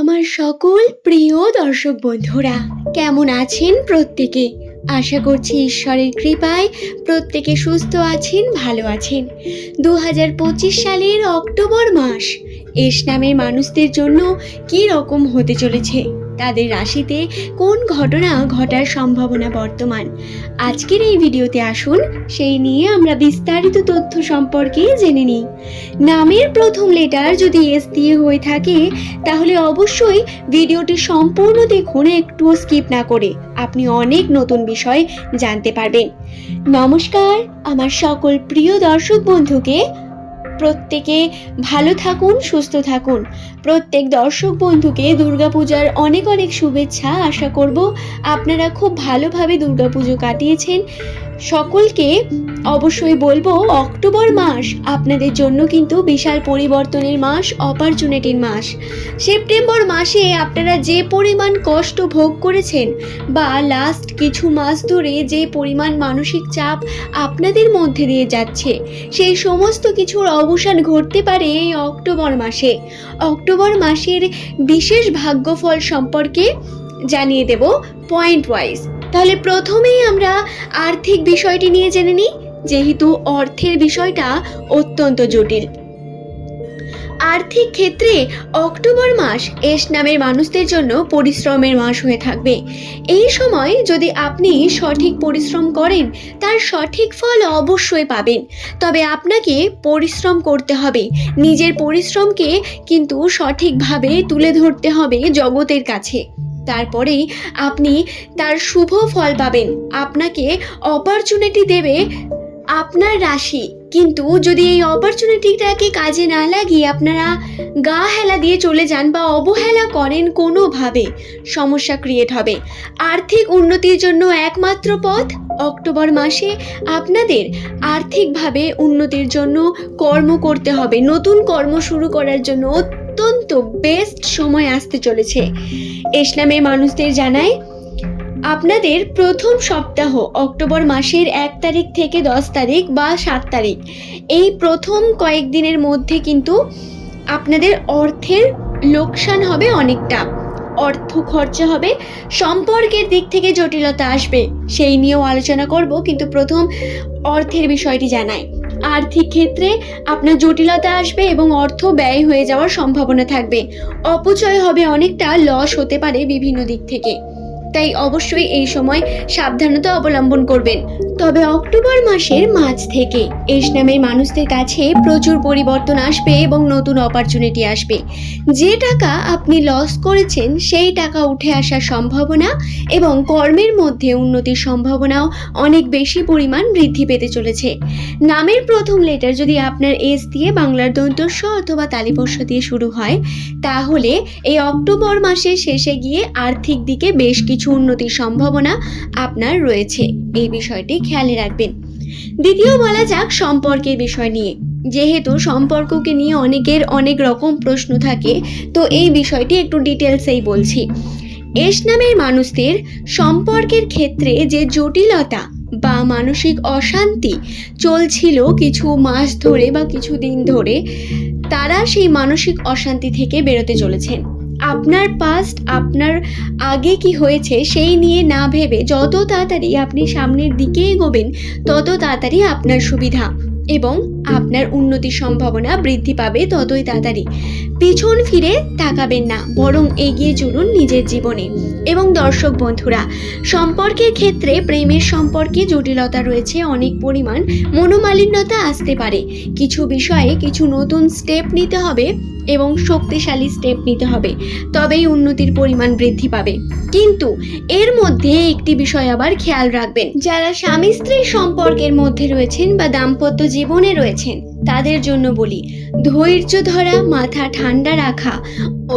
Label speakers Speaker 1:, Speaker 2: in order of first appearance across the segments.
Speaker 1: আমার সকল প্রিয় দর্শক বন্ধুরা, কেমন আছেন প্রত্যেকে? আশা করছি ঈশ্বরের কৃপায় প্রত্যেকে সুস্থ আছেন, ভালো আছেন। দু হাজার পঁচিশ সালের অক্টোবর মাস এস নামের মানুষদের জন্য কী রকম হতে চলেছে? তাদের রাশিতে কোন ঘটনা ঘটার সম্ভাবনা বর্তমান? আজকের এই ভিডিওতে আসুন, সেই নিয়ে আমরা বিস্তারিত তথ্য সম্পর্কে জেনে নিই। নামের প্রথম লেটার যদি এস দিয়ে হয়ে থাকে, তাহলে অবশ্যই ভিডিওটি সম্পূর্ণ দেখুন একটুও স্কিপ না করে। আপনি অনেক নতুন বিষয় জানতে পারবেন। নমস্কার, আমার সকল প্রিয় দর্শক বন্ধুকে প্রত্যেকে ভালো থাকুন, সুস্থ থাকুন। প্রত্যেক দর্শক বন্ধুকে দুর্গাপূজার অনেক অনেক শুভেচ্ছা। আশা করব আপনারা খুব ভালোভাবে দুর্গাপুজো কাটিয়েছেন। সকলকে অবশ্যই বলব, অক্টোবর মাস আপনাদের জন্য কিন্তু বিশাল পরিবর্তনের মাস অপরচুনিটির মাস। সেপ্টেম্বর মাসে আপনারা যে পরিমাণ কষ্ট ভোগ করেছেন বা লাস্ট কিছু মাস ধরে যে পরিমাণ মানসিক চাপ আপনাদের মধ্যে দিয়ে যাচ্ছে, সেই সমস্ত কিছুর অবসান ঘটতে পারে এই অক্টোবর মাসে। অক্টোবর মাসের বিশেষ ভাগ্যফল সম্পর্কে জানিয়ে দেব পয়েন্ট ওয়াইজ তাহলে প্রথমেই আমরা আর্থিক বিষয়টি নিয়ে জেনে নিই, যেহেতু অর্থের বিষয়টা অত্যন্ত জটিল। আর্থিক ক্ষেত্রে অক্টোবর মাস এস নামের মানুষদের জন্য পরিশ্রমের মাস হয়ে থাকবে। এই সময় যদি আপনি সঠিক পরিশ্রম করেন, তার সঠিক ফল অবশ্যই পাবেন। তবে আপনাকে পরিশ্রম করতে হবে। নিজের পরিশ্রমকে কিন্তু সঠিকভাবে তুলে ধরতে হবে জগতের কাছে। তারপরেই আপনি তার শুভ ফল পাবেন। আপনাকে অপরচুনিটি দেবে আপনার রাশি। কিন্তু যদি এই অপরচুনিটিটাকে কাজে না লাগিয়ে আপনারা গা হেলা দিয়ে চলে যান বা অবহেলা করেন কোনোভাবে, সমস্যা ক্রিয়েট হবে। আর্থিক উন্নতির জন্য একমাত্র পথ অক্টোবর মাসে আপনাদের আর্থিকভাবে উন্নতির জন্য কর্ম করতে হবে। নতুন কর্ম শুরু করার জন্য অত্যন্ত বেস্ট সময় আসতে চলেছে। ইসলামের মানুষদের জানায়, আপনাদের প্রথম সপ্তাহ অক্টোবর মাসের এক তারিখ থেকে দশ তারিখ বা সাত তারিখ। এই প্রথম কয়েকদিনের মধ্যে কিন্তু আপনাদের অর্থের লোকসান হবে অনেকটা। অর্থ খরচা হবে, সম্পর্কের দিক থেকে জটিলতা আসবে। সেই নিয়েও আলোচনা করব, কিন্তু প্রথম অর্থের বিষয়টি জানাই আর্থিক ক্ষেত্রে আপনার জটিলতা আসবে এবং অর্থ ব্যয় হয়ে যাওয়ার সম্ভাবনা থাকবে। অপচয় হবে অনেকটা লস হতে পারে বিভিন্ন দিক থেকে। তাই অবশ্যই এই সময় সাবধানতা অবলম্বন করবেন। তবে অক্টোবর মাসের মাঝ থেকে এস নামের মানুষদের কাছে প্রচুর পরিবর্তন আসবে এবং নতুন অপরচুনিটি আসবে। যে টাকা আপনি লস করেছেন, সেই টাকা উঠে আসার সম্ভাবনা এবং কর্মের মধ্যে উন্নতির সম্ভাবনাও অনেক বেশি পরিমাণ বৃদ্ধি পেতে চলেছে। নামের প্রথম লেটার যদি আপনার এস দিয়ে বাংলার দন্তস্ব অথবা তালিপস্য দিয়ে শুরু হয়, তাহলে এই অক্টোবর মাসের শেষে গিয়ে আর্থিক দিকে বেশ কিছু উন্নতির সম্ভাবনা আপনার রয়েছে। এই বিষয়টি খেয়ালে রাখবেন। দ্বিতীয় বলা যাক সম্পর্কের বিষয় নিয়ে। যেহেতু সম্পর্ককে নিয়ে অনেকের অনেক রকম প্রশ্ন থাকে, তো এই বিষয়টি একটু ডিটেলসেই বলছি। এস নামের মানুষদের সম্পর্কের ক্ষেত্রে যে জটিলতা বা মানসিক অশান্তি চলছিল কিছু মাস ধরে বা কিছু দিন ধরে, তারা সেই মানসিক অশান্তি থেকে বেরোতে চলেছেন। আপনার পাস্ট আপনার আগে কি হয়েছে সেই নিয়ে না ভেবে যত তাড়াতাড়ি আপনি সামনের দিকে এগোবেন, তত তাড়াতাড়ি আপনার সুবিধা। এবং আপনার উন্নতির সম্ভাবনা বৃদ্ধি পাবে ততই তাড়াতাড়ি। পিছন ফিরে তাকাবেন না, বরং এগিয়ে চলুন নিজের জীবনে। এবং দর্শক বন্ধুরা, সম্পর্কের ক্ষেত্রে প্রেমের সম্পর্কে জটিলতা রয়েছে, অনেক পরিমাণ মনোমালিন্যতা আসতে পারে। কিছু বিষয়ে কিছু নতুন স্টেপ নিতে হবে এবং শক্তিশালী স্টেপ নিতে হবে, তবেই উন্নতির পরিমাণ বৃদ্ধি পাবে। কিন্তু এর মধ্যে একটি বিষয় আবার খেয়াল রাখবেন, যারা স্বামী স্ত্রীর সম্পর্কের মধ্যে রয়েছেন বা দাম্পত্য জীবনে রয়েছেন তাদের জন্য বলি ধৈর্য ধরা মাথা ঠান্ডা রাখা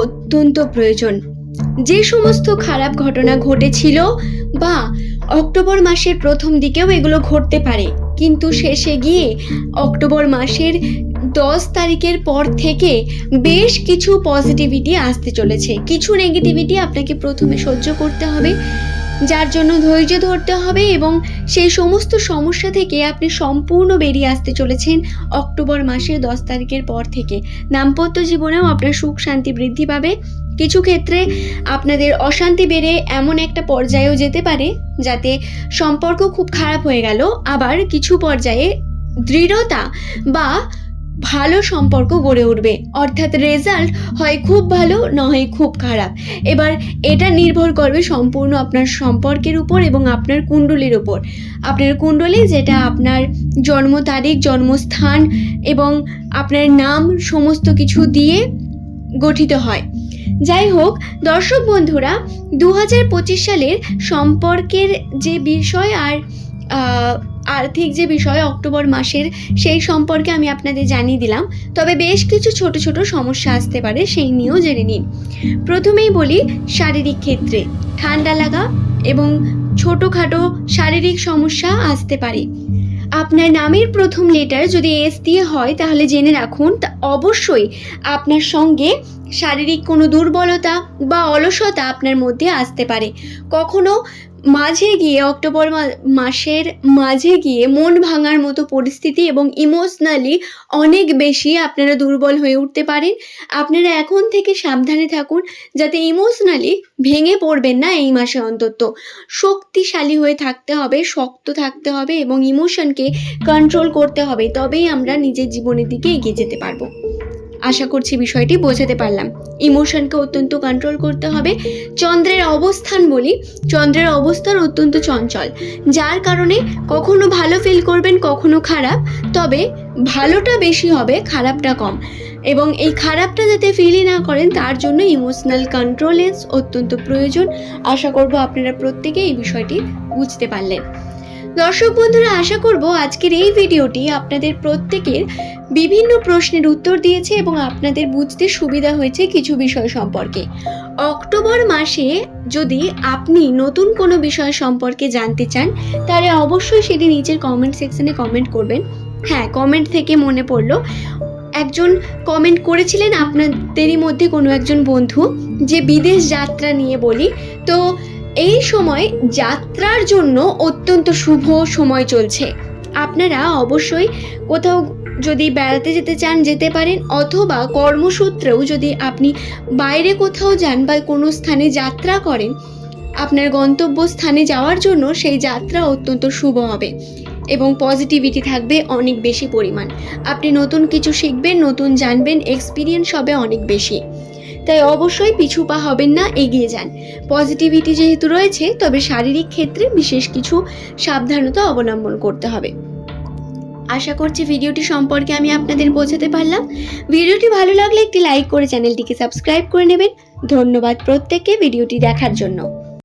Speaker 1: অত্যন্ত প্রয়োজন। যে সমস্ত খারাপ ঘটনা ঘটেছিল বা অক্টোবর মাসের প্রথম দিকেও এগুলো ঘটতে পারে, কিন্তু শেষে গিয়ে অক্টোবর মাসের দশ তারিখের পর থেকে বেশ কিছু পজিটিভিটি আসতে চলেছে। কিছু নেগেটিভিটি আপনাকে প্রথমে সহ্য করতে হবে। যার জন্য ধৈর্য ধরতে হবে এবং সেই সমস্ত সমস্যা থেকে আপনি সম্পূর্ণ বেরিয়ে আসতে চলেছেন অক্টোবর মাসের দশ তারিখের পর থেকে। দাম্পত্য জীবনেও আপনার সুখ শান্তি বৃদ্ধি পাবে। কিছু ক্ষেত্রে আপনাদের অশান্তি বেড়ে এমন একটা পর্যায়েও যেতে পারে, যাতে সম্পর্ক খুব খারাপ হয়ে গেল। আবার কিছু পর্যায়ে দৃঢ়তা বা ভালো সম্পর্ক গড়ে উঠবে। অর্থাৎ রেজাল্ট হয় খুব ভালো, নয় খুব খারাপ। এবার এটা নির্ভর করবে সম্পূর্ণ আপনার সম্পর্কের উপর এবং আপনার কুণ্ডলির উপর। আপনার কুণ্ডলি যেটা আপনার জন্ম তারিখ, জন্মস্থান এবং আপনার নাম সমস্ত কিছু দিয়ে গঠিত হয়। যাই হোক, দর্শক বন্ধুরা দু হাজার পঁচিশ সালের সম্পর্কের যে বিষয় আর আর্থিক যে বিষয় অক্টোবর মাসের, সেই সম্পর্কে আমি আপনাদের জানিয়ে দিলাম। তবে বেশ কিছু ছোট ছোট সমস্যা আসতে পারে, সেই নিয়েও জেনে নিন। প্রথমেই বলি, শারীরিক ক্ষেত্রে ঠান্ডা লাগা এবং ছোটোখাটো শারীরিক সমস্যা আসতে পারে। আপনার নামের প্রথম লেটার যদি এস দিয়ে হয়, তাহলে জেনে রাখুন, তা অবশ্যই আপনার সঙ্গে শারীরিক কোনো দুর্বলতা বা অলসতা আপনার মধ্যে আসতে পারে। কখনো মাঝে গিয়ে, অক্টোবর মাসের মাঝে গিয়ে মন ভাঙার মতো পরিস্থিতি এবং ইমোশনালি অনেক বেশি আপনারা দুর্বল হয়ে উঠতে পারেন। আপনারা এখন থেকে সাবধানে থাকুন যাতে ইমোশনালি ভেঙে পড়বেন না এই মাসে অন্তত। শক্তিশালী হয়ে থাকতে হবে, শক্ত থাকতে হবে এবং ইমোশনকে কন্ট্রোল করতে হবে। তবেই আমরা নিজের জীবনের দিকে এগিয়ে যেতে পারব। আশা করছি বিষয়টি বোঝাতে পারলাম। ইমোশনকে অত্যন্ত কন্ট্রোল করতে হবে। চন্দ্রের অবস্থান বলি, চন্দ্রের অবস্থান অত্যন্ত চঞ্চল। যার কারণে কখনো ভালো ফিল করবেন, কখনো খারাপ। তবে ভালোটা বেশি হবে, খারাপটা কম। এবং এই খারাপটা যাতে ফিলই না করেন, তার জন্য ইমোশনাল কন্ট্রোলেন্স অত্যন্ত প্রয়োজন। আশা করব আপনারা প্রত্যেকে এই বিষয়টি বুঝতে পারলেন। দর্শক বন্ধুরা, আশা করব আজকের এই ভিডিওটি আপনাদের প্রত্যেকের বিভিন্ন প্রশ্নের উত্তর দিয়েছে এবং আপনাদের বুঝতে সুবিধা হয়েছে কিছু বিষয় সম্পর্কে। অক্টোবর মাসে যদি আপনি নতুন কোনো বিষয় সম্পর্কে জানতে চান, তাহলে অবশ্যই সেটি নিচের কমেন্ট সেকশনে কমেন্ট করবেন। হ্যাঁ কমেন্ট থেকে মনে পড়ল, একজন কমেন্ট করেছিলেন আপনাদেরই মধ্যে কোনো একজন বন্ধু, যে বিদেশ যাত্রা নিয়ে বলি। তো এই সময় যাত্রার জন্য অত্যন্ত শুভ সময় চলছে। আপনারা অবশ্যই কোথাও যদি বেড়াতে যেতে চান, যেতে পারেন, অথবা কর্মসূত্রেও যদি আপনি বাইরে কোথাও যান বা কোনো স্থানে যাত্রা করেন, আপনার গন্তব্য স্থানে যাওয়ার জন্য সেই যাত্রা অত্যন্ত শুভ হবে এবং পজিটিভিটি থাকবে অনেক বেশি পরিমাণ। আপনি নতুন কিছু শিখবেন, নতুন জানবেন এক্সপিরিয়েন্স হবে অনেক বেশি। তাই অবশ্যই পিছু পা হবেন না, এগিয়ে যান। পজিটিভিটি যেহেতু রয়েছে, তবে শারীরিক ক্ষেত্রে বিশেষ কিছু সাবধানতা অবলম্বন করতে হবে। আশা করছি ভিডিওটি সম্পর্কে আমি আপনাদের বোঝাতে পারলাম। ভিডিওটি ভালো লাগলে একটি লাইক করে চ্যানেলটিকে সাবস্ক্রাইব করে নেবেন। ধন্যবাদ প্রত্যেককে ভিডিওটি দেখার জন্য।